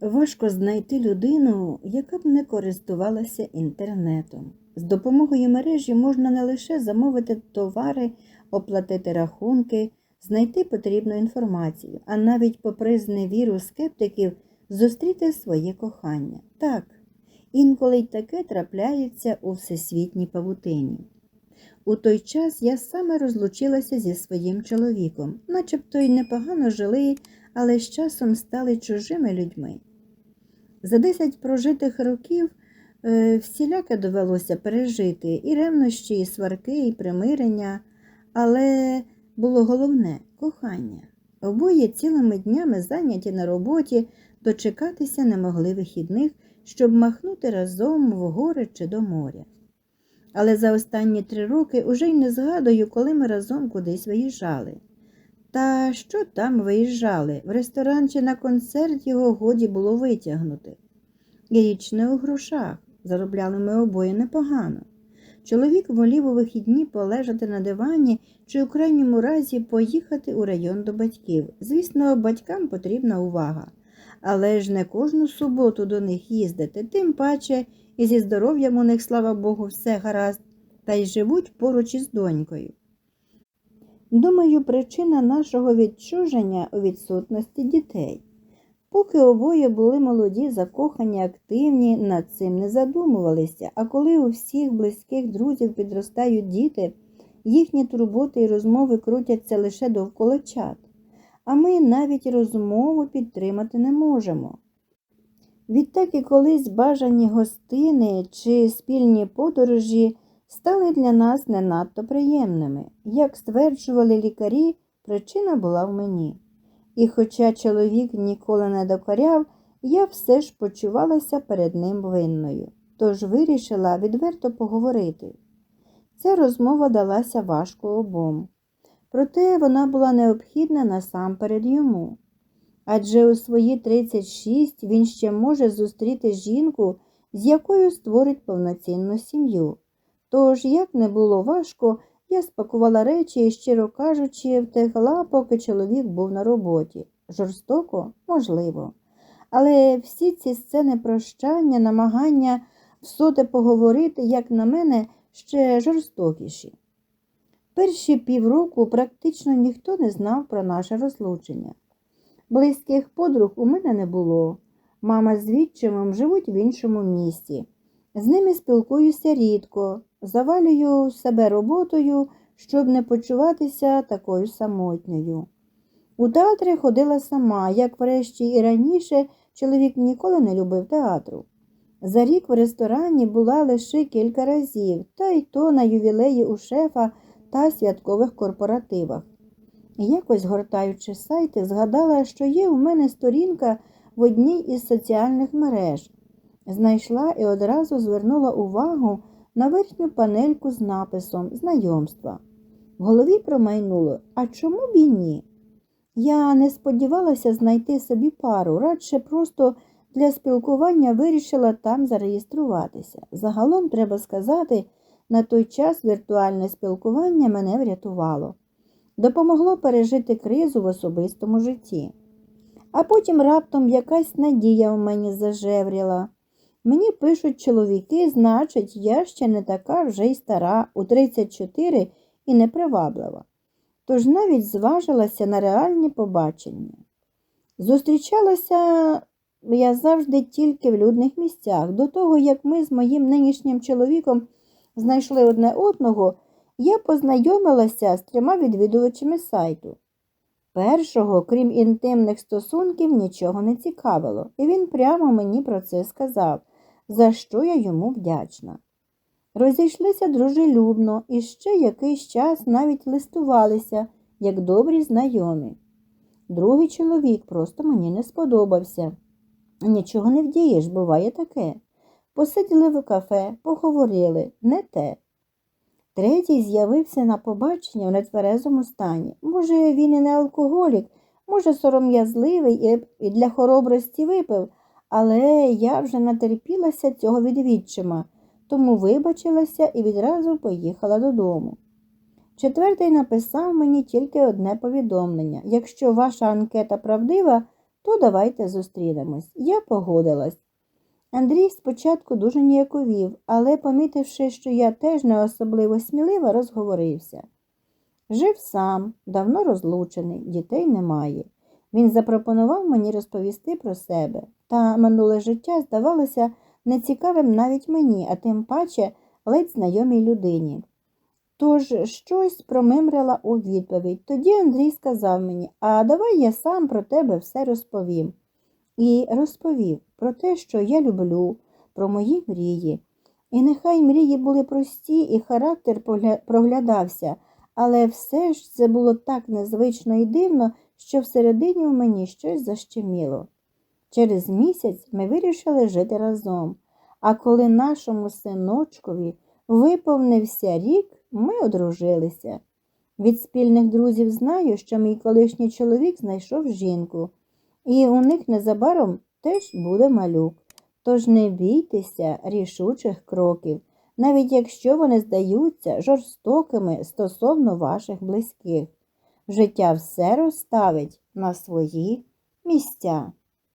Важко знайти людину, яка б не користувалася інтернетом. З допомогою мережі можна не лише замовити товари, оплатити рахунки, знайти потрібну інформацію, а навіть попри зневіру скептиків зустріти своє кохання. Так, інколи й таке трапляється у всесвітній павутині. У той час я саме розлучилася зі своїм чоловіком, начебто й непогано жили, але з часом стали чужими людьми. За десять прожитих років е, всіляке довелося пережити і ревнощі, і сварки, і примирення, але було головне кохання. Обоє цілими днями зайняті на роботі, дочекатися не могли вихідних, щоб махнути разом в гори чи до моря. Але за останні три роки уже й не згадую, коли ми разом кудись виїжджали. Та що там виїжджали? В ресторан чи на концерт його годі було витягнути. І річ не у грошах. Заробляли ми обоє непогано. Чоловік волів у вихідні полежати на дивані чи у крайньому разі поїхати у район до батьків. Звісно, батькам потрібна увага. Але ж не кожну суботу до них їздити, тим паче і зі здоров'ям у них, слава Богу, все гаразд, та й живуть поруч із донькою. Думаю, причина нашого відчуження у відсутності дітей. Поки обоє були молоді, закохані, активні, над цим не задумувалися, а коли у всіх близьких друзів підростають діти, їхні турботи і розмови крутяться лише довкола чат, а ми навіть розмову підтримати не можемо. Відтак і колись бажані гостини чи спільні подорожі стали для нас не надто приємними. Як стверджували лікарі, причина була в мені. І хоча чоловік ніколи не докоряв, я все ж почувалася перед ним винною, тож вирішила відверто поговорити. Ця розмова далася важко обом. Проте вона була необхідна насамперед йому. Адже у свої 36 він ще може зустріти жінку, з якою створить повноцінну сім'ю. Тож, як не було важко, я спакувала речі і, щиро кажучи, втекла, поки чоловік був на роботі. Жорстоко, можливо. Але всі ці сцени прощання, намагання всоте поговорити, як на мене, ще жорстокіші. Перші півроку практично ніхто не знав про наше розлучення. Близьких подруг у мене не було. Мама з відчимом живуть в іншому місті. З ними спілкуюся рідко, завалюю себе роботою, щоб не почуватися такою самотньою. У театрі ходила сама, як врешті і раніше чоловік ніколи не любив театру. За рік в ресторані була лише кілька разів, та й то на ювілеї у шефа та святкових корпоративах. Якось, гортаючи сайти, згадала, що є у мене сторінка в одній із соціальних мереж. Знайшла і одразу звернула увагу на верхню панельку з написом Знайомства. В голові промайнуло, а чому б і ні? Я не сподівалася знайти собі пару, радше просто для спілкування вирішила там зареєструватися. Загалом, треба сказати, на той час віртуальне спілкування мене врятувало допомогло пережити кризу в особистому житті. А потім раптом якась надія в мені зажевріла. Мені пишуть чоловіки, значить, я ще не така вже й стара, у 34 і неприваблива. Тож навіть зважилася на реальні побачення. Зустрічалася я завжди тільки в людних місцях. До того, як ми з моїм нинішнім чоловіком знайшли одне одного я познайомилася з трьома відвідувачами сайту. Першого, крім інтимних стосунків, нічого не цікавило, і він прямо мені про це сказав, за що я йому вдячна. Розійшлися дружелюбно і ще якийсь час навіть листувалися, як добрі знайомі. Другий чоловік просто мені не сподобався. Нічого не вдієш, буває таке. Посиділи в кафе, поговорили, не те. Третій з'явився на побачення в нетверезому стані. Може, він і не алкоголік, може, сором'язливий і для хоробрості випив, але я вже натерпілася цього відвідчима, тому вибачилася і відразу поїхала додому. Четвертий написав мені тільки одне повідомлення якщо ваша анкета правдива, то давайте зустрінемось. Я погодилась. Андрій спочатку дуже ніяковів, але, помітивши, що я теж не особливо смілива, розговорився. Жив сам, давно розлучений, дітей немає. Він запропонував мені розповісти про себе, та минуле життя здавалося нецікавим навіть мені, а тим паче ледь знайомій людині. Тож щось промимрила у відповідь. Тоді Андрій сказав мені, а давай я сам про тебе все розповім. І розповів про те, що я люблю, про мої мрії. І нехай мрії були прості, і характер проглядався, але все ж це було так незвично і дивно, що всередині у мені щось защеміло. Через місяць ми вирішили жити разом, а коли нашому синочкові виповнився рік, ми одружилися. Від спільних друзів знаю, що мій колишній чоловік знайшов жінку, і у них незабаром теж буде малюк. Тож не бійтеся рішучих кроків, навіть якщо вони здаються жорстокими стосовно ваших близьких. Життя все розставить на свої місця.